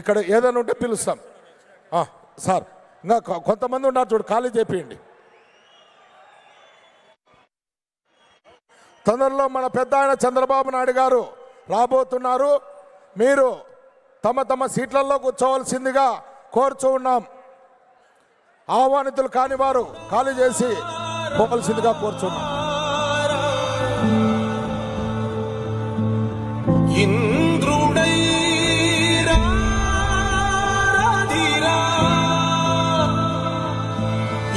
ఇక్కడ ఏదైనా ఉంటే పిలుస్తాం. సార్ ఇంకా కొంతమంది ఉన్నారు చూడు ఖాళీ చేపియండి. తొందరలో మన పెద్ద ఆయన చంద్రబాబు నాయుడు గారు రాబోతున్నారు. మీరు తమ తమ సీట్లలో కూర్చోవలసిందిగా కోరుచూ ఉన్నాం. ఆహ్వానితులు కాని వారు ఖాళీ చేసి పోవలసిందిగా కోరుచున్నాం.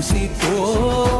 Visitó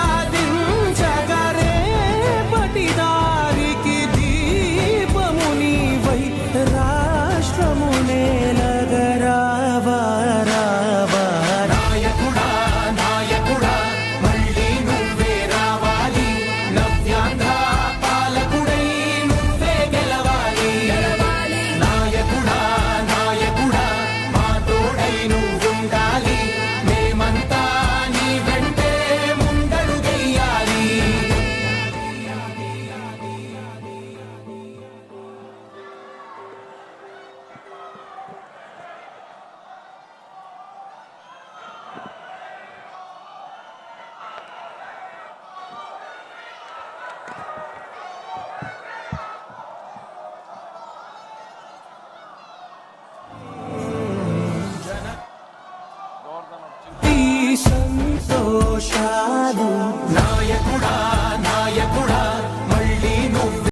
一生都下不。